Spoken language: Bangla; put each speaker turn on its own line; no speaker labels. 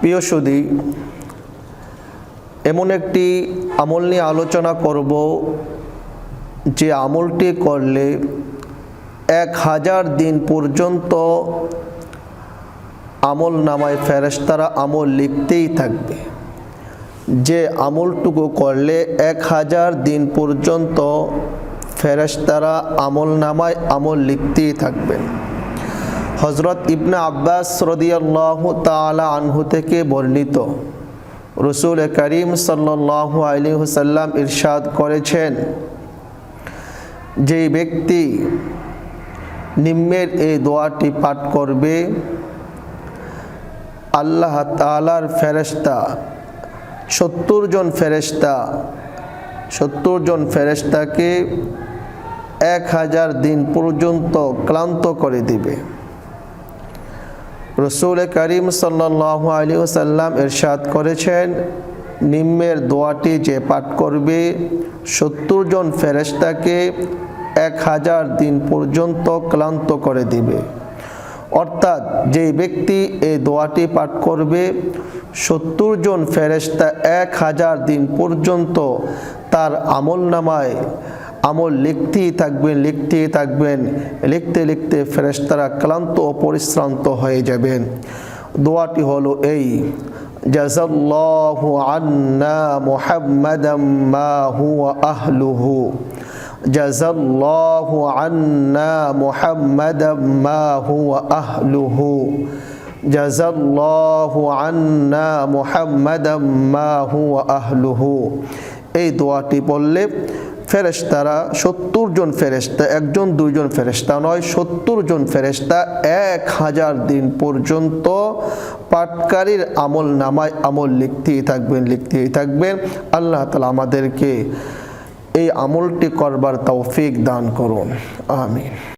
প্রিয় সুদী এমন একটি আমল নিয়ে আলোচনা করব যে আমলটি করলে এক হাজার দিন পর্যন্ত আমল নামায় ফেরেশতারা আমল লিখতেই থাকবে। যে আমলটুকু করলে এক হাজার দিন পর্যন্ত ফেরেশতারা আমল নামায় আমল লিখতেই থাকবেন। হজরত ইবনে আব্বাস রদিয়াল্লাহ তালা আনহু থেকে বর্ণিত। রসুল করিম সাল্লাহ আলী হুসাল্লাম ইরশাদ করেছেন, যেই ব্যক্তি নিম্নের এই দোয়াটি পাঠ করবে, আল্লাহ তালার ফেরেশতা, সত্তর জন ফেরেশতা, সত্তর জন ফেরেশতাকে এক হাজার দিন পর্যন্ত ক্লান্ত করে দিবে। রসুল করিম সাল্লাহ আলী সাল্লাম এরশাদ করেছেন, নিম্নের দোয়াটি যে পাঠ করবে, সত্তর জন ফেরেশতাকে এক হাজার দিন পর্যন্ত ক্লান্ত করে দিবে। অর্থাৎ যেই ব্যক্তি এই দোয়াটি পাঠ করবে, সত্তর জন ফেরেশতা এক হাজার দিন পর্যন্ত তার আমল নামায় আমল লিখতেই থাকবেন লিখতেই থাকবেন। লিখতে লিখতে ফেরেশতারা ক্লান্ত ও পরিশ্রান্ত হয়ে যাবেন। দোয়াটি হলো এই জাজাল্লাহু আন্না মুহাম্মাদাম মা হুয়া আহলুহু। জাজাল্লাহু আন্না মুহাম্মাদাম মা হুয়া আহলুহু। জাজাল্লাহু আন্না মুহাম্মাদাম মা হুয়া আহলুহু। এই দোয়াটি বললে ফেরেশতারা সত্তর জন ফেরেস্তা একজন, দুইজন ফেরেস্তা নয়, সত্তর জন ফেরেস্তা এক হাজার দিন পর্যন্ত পাটকারীর আমল নামায় আমল লিখতেই থাকবেন লিখতেই থাকবেন। আল্লাহ তালা আমাদেরকে এই আমলটি করবার তৌফিক দান করুন। আমিন।